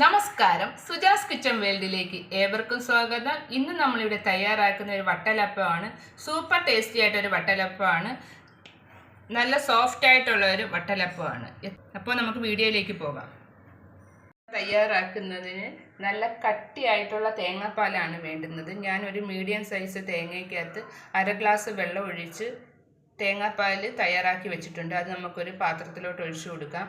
നമസ്കാരം. സുജാസ് കിച്ചൺ വേൾഡിലേക്ക് ഏവർക്കും സ്വാഗതം. ഇന്ന് നമ്മളിവിടെ തയ്യാറാക്കുന്ന ഒരു വട്ടലപ്പമാണ്. സൂപ്പർ ടേസ്റ്റി ആയിട്ടൊരു വട്ടലപ്പമാണ്. നല്ല സോഫ്റ്റ് ആയിട്ടുള്ള ഒരു വട്ടലപ്പമാണ്. അപ്പോൾ നമുക്ക് വീഡിയോയിലേക്ക് പോകാം. തയ്യാറാക്കുന്നതിന് നല്ല കട്ടിയായിട്ടുള്ള തേങ്ങാപ്പാലാണ് വേണ്ടുന്നത്. ഞാനൊരു മീഡിയം സൈസ് തേങ്ങയ്ക്കകത്ത് അര ഗ്ലാസ് വെള്ളം ഒഴിച്ച് തേങ്ങാപ്പാൽ തയ്യാറാക്കി വെച്ചിട്ടുണ്ട്. അത് നമുക്കൊരു പാത്രത്തിലോട്ട് ഒഴിച്ചു കൊടുക്കാം.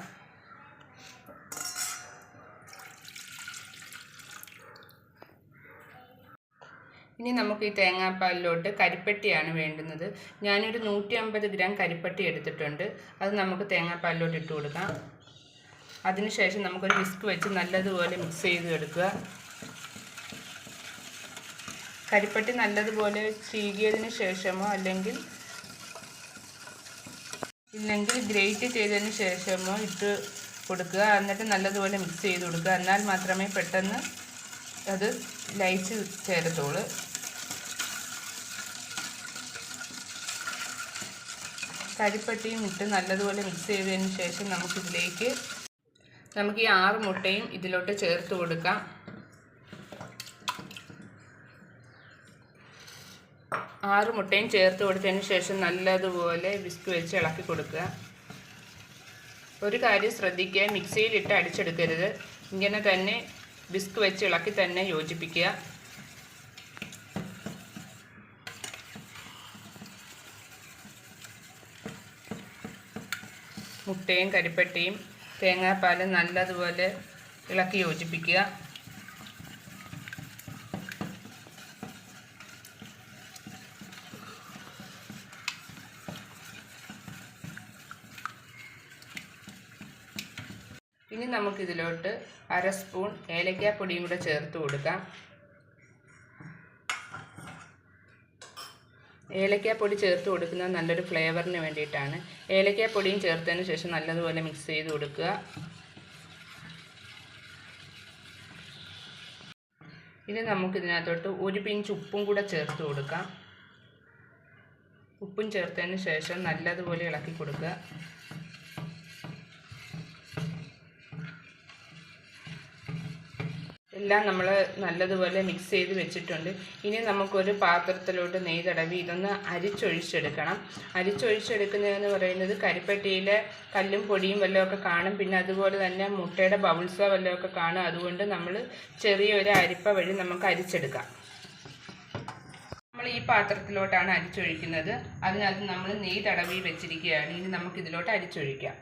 ഇനി നമുക്ക് ഈ തേങ്ങാപ്പാലിലോട്ട് കരിപ്പട്ടിയാണ് വേണ്ടുന്നത്. ഞാനൊരു നൂറ്റി അമ്പത് ഗ്രാം കരിപ്പട്ടി എടുത്തിട്ടുണ്ട്. അത് നമുക്ക് തേങ്ങാപ്പാലിലോട്ട് ഇട്ട് കൊടുക്കാം. അതിനുശേഷം നമുക്കൊരു വിസ്ക് വെച്ച് നല്ലതുപോലെ മിക്സ് ചെയ്ത് എടുക്കുക. കരിപ്പട്ടി നല്ലതുപോലെ ചീകിയതിന് ശേഷമോ അല്ലെങ്കിൽ ഇല്ലെങ്കിൽ ഗ്രേറ്റ് ചെയ്തതിന് ശേഷമോ ഇട്ട് കൊടുക്കുക. എന്നിട്ട് നല്ലതുപോലെ മിക്സ് ചെയ്ത് കൊടുക്കുക. എന്നാൽ മാത്രമേ പെട്ടെന്ന് അത് ലയിച്ച് ചേരത്തുള്ളൂ. കരിപ്പട്ടിയും ഇട്ട് നല്ലതുപോലെ മിക്സ് ചെയ്തതിന് ശേഷം നമുക്കിതിലേക്ക് നമുക്ക് ഈ ആറ് മുട്ടയും ഇതിലോട്ട് ചേർത്ത് കൊടുക്കാം. ആറ് മുട്ടയും ചേർത്ത് കൊടുത്തതിന് ശേഷം നല്ലതുപോലെ വിസ്ക് വെച്ച് ഇളക്കി കൊടുക്കുക. ഒരു കാര്യം ശ്രദ്ധിക്കുക മിക്സിയിലിട്ട് അടിച്ചെടുക്കരുത്. ഇങ്ങനെ തന്നെ വിസ്ക് വെച്ച് ഇളക്കി തന്നെ യോജിപ്പിക്കുക. മുട്ടയും കരിപ്പട്ടിയും തേങ്ങാപ്പാൽ നല്ലതുപോലെ ഇളക്കി യോജിപ്പിക്കുക. ഇനി നമുക്കിതിലോട്ട് അര സ്പൂൺ ഏലക്കാപ്പൊടിയും കൂടെ ചേർത്ത് കൊടുക്കാം. ഏലക്കാപ്പൊടി ചേർത്ത് കൊടുക്കുന്നത് നല്ലൊരു ഫ്ലേവറിന് വേണ്ടിയിട്ടാണ്. ഏലക്കാപ്പൊടിയും ചേർത്തതിന് ശേഷം നല്ലതുപോലെ മിക്സ് ചെയ്ത് കൊടുക്കുക. ഇനി നമുക്കിതിനകത്തോട്ട് ഒരു പിഞ്ച് ഉപ്പും കൂടെ ചേർത്ത് കൊടുക്കാം. ഉപ്പും ചേർത്തതിന് ശേഷം നല്ലതുപോലെ ഇളക്കി കൊടുക്കുക. എല്ലാം നമ്മൾ നല്ലതുപോലെ മിക്സ് ചെയ്ത് വെച്ചിട്ടുണ്ട്. ഇനി നമുക്കൊരു പാത്രത്തിലോട്ട് നെയ്തടവി ഇതൊന്ന് അരിച്ചൊഴിച്ചെടുക്കണം. അരിച്ചൊഴിച്ചെടുക്കുന്നതെന്ന് പറയുന്നത് കരിപ്പെട്ടിയിലെ കല്ലും പൊടിയും വല്ലതുമൊക്കെ കാണും. പിന്നെ അതുപോലെ തന്നെ മുട്ടയുടെ ബൗൾസോ വല്ലതുമൊക്കെ കാണും. അതുകൊണ്ട് നമ്മൾ ചെറിയൊരു അരിപ്പ വഴി നമുക്ക് അരിച്ചെടുക്കാം. നമ്മൾ ഈ പാത്രത്തിലോട്ടാണ് അരിച്ചൊഴിക്കുന്നത്. അതിനകത്ത് നമ്മൾ നെയ്തടവി വെച്ചിരിക്കുകയാണ്. ഇനി നമുക്ക് ഇതിലോട്ട് അരിച്ചൊഴിക്കാം.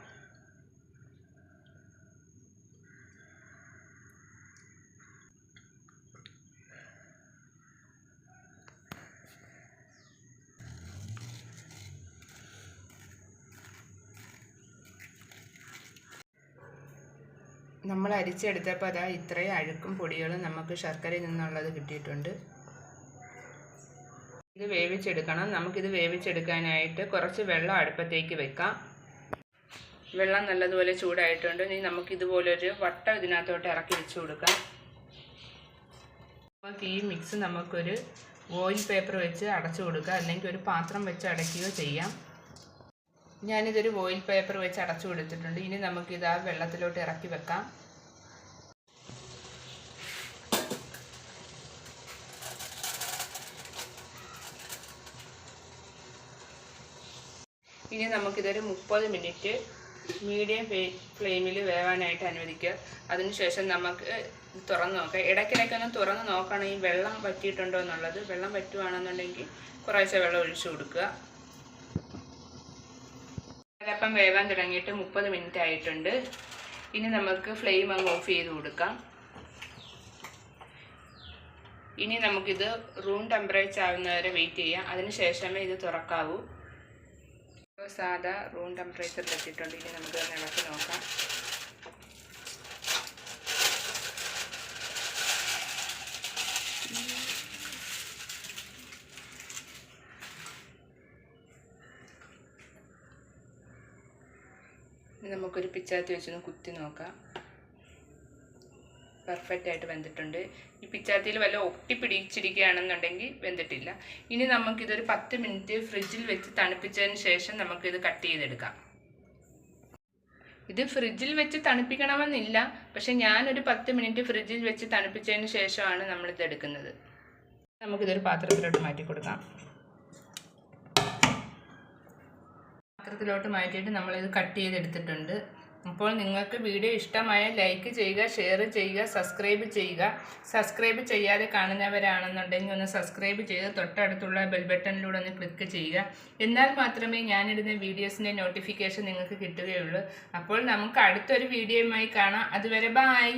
നമ്മൾ അരിച്ചെടുത്തപ്പോൾ അതാ ഇത്രയും അഴുക്കും പൊടികളും നമുക്ക് ശർക്കരയിൽ നിന്നുള്ളത് കിട്ടിയിട്ടുണ്ട്. ഇത് വേവിച്ചെടുക്കണം. നമുക്കിത് വേവിച്ചെടുക്കാനായിട്ട് കുറച്ച് വെള്ളം അടുപ്പത്തേക്ക് വെക്കാം. വെള്ളം നല്ലതുപോലെ ചൂടായിട്ടുണ്ട്. ഇനി നമുക്കിതുപോലൊരു വട്ടം ഇതിനകത്തോട്ട് ഇറക്കി വെച്ച് കൊടുക്കാം. നമുക്ക് ഈ മിക്സ് നമുക്കൊരു ഓയിൽ പേപ്പർ വെച്ച് അടച്ചു കൊടുക്കുക അല്ലെങ്കിൽ ഒരു പാത്രം വെച്ച് അടയ്ക്കുകയോ ചെയ്യാം. ഞാനിതൊരു ഓയിൽ പേപ്പർ വെച്ച് അടച്ചു കൊടുത്തിട്ടുണ്ട്. ഇനി നമുക്കിത് ആ വെള്ളത്തിലോട്ട് ഇറക്കി വെക്കാം. ഇനി നമുക്കിതൊരു മുപ്പത് മിനിറ്റ് മീഡിയം ഫ്ലെയിമിൽ വേവാനായിട്ട് അനുവദിക്കുക. അതിനുശേഷം നമുക്ക് തുറന്ന് നോക്കാം. ഇടയ്ക്കിടയ്ക്ക് ഒന്ന് തുറന്ന് നോക്കണം. ഈ വെള്ളം വറ്റിയിട്ടുണ്ടോ എന്നുള്ളത്. വെള്ളം വറ്റുവാണെന്നുണ്ടെങ്കിൽ കുറേശ്ശെ വെള്ളം ഒഴിച്ചു കൊടുക്കുക. അതപ്പം വേവാൻ തുടങ്ങിയിട്ട് മുപ്പത് മിനിറ്റ് ആയിട്ടുണ്ട്. ഇനി നമുക്ക് ഫ്ലെയിം അങ്ങ് ഓഫ് ചെയ്ത് കൊടുക്കാം. ഇനി നമുക്കിത് റൂം ടെമ്പറേച്ചർ ആവുന്നവരെ വെയിറ്റ് ചെയ്യാം. അതിന് ശേഷമേ ഇത് തുറക്കാവൂ. സാധാ റൂം ടെമ്പറേച്ചറിൽ എത്തിയിട്ടുണ്ട്. ഇനി നമുക്ക് ഇളക്കി നോക്കാം. നമുക്കൊരു പിച്ചാത്തി വെച്ചൊന്ന് കുത്തി നോക്കാം. പെർഫെക്റ്റ് ആയിട്ട് വെന്തിട്ടുണ്ട്. ഈ പിച്ചാത്തിയിൽ വല്ല ഒട്ടി പിടിച്ചിരിക്കുകയാണെന്നുണ്ടെങ്കിൽ വെന്തിട്ടില്ല. ഇനി നമുക്കിതൊരു പത്ത് മിനിറ്റ് ഫ്രിഡ്ജിൽ വെച്ച് തണുപ്പിച്ചതിന് ശേഷം നമുക്കിത് കട്ട് ചെയ്തെടുക്കാം. ഇത് ഫ്രിഡ്ജിൽ വെച്ച് തണുപ്പിക്കണമെന്നില്ല. പക്ഷെ ഞാനൊരു പത്ത് മിനിറ്റ് ഫ്രിഡ്ജിൽ വെച്ച് തണുപ്പിച്ചതിന് ശേഷമാണ് നമ്മളിത് എടുക്കുന്നത്. നമുക്കിതൊരു പാത്രത്തിലോട്ട് മാറ്റി കൊടുക്കാം. പാത്രത്തിലോട്ട് മാറ്റിയിട്ട് നമ്മളിത് കട്ട് ചെയ്തെടുത്തിട്ടുണ്ട്. അപ്പോൾ നിങ്ങൾക്ക് വീഡിയോ ഇഷ്ടമായ ലൈക്ക് ചെയ്യുക ഷെയർ ചെയ്യുക സബ്സ്ക്രൈബ് ചെയ്യുക. സബ്സ്ക്രൈബ് ചെയ്യാതെ കാണുന്നവരാണെന്നുണ്ടെങ്കിൽ ഒന്ന് സബ്സ്ക്രൈബ് ചെയ്ത് തൊട്ടടുത്തുള്ള ബെൽ ബട്ടണിലൂടെ ഒന്ന് ക്ലിക്ക് ചെയ്യുക. എന്നാൽ മാത്രമേ ഞാനിടുന്ന വീഡിയോസിന്റെ നോട്ടിഫിക്കേഷൻ നിങ്ങൾക്ക് കിട്ടുകയുള്ളൂ. അപ്പോൾ നമുക്ക് അടുത്തൊരു വീഡിയോയുമായി കാണാം. അതുവരെ ബായ്.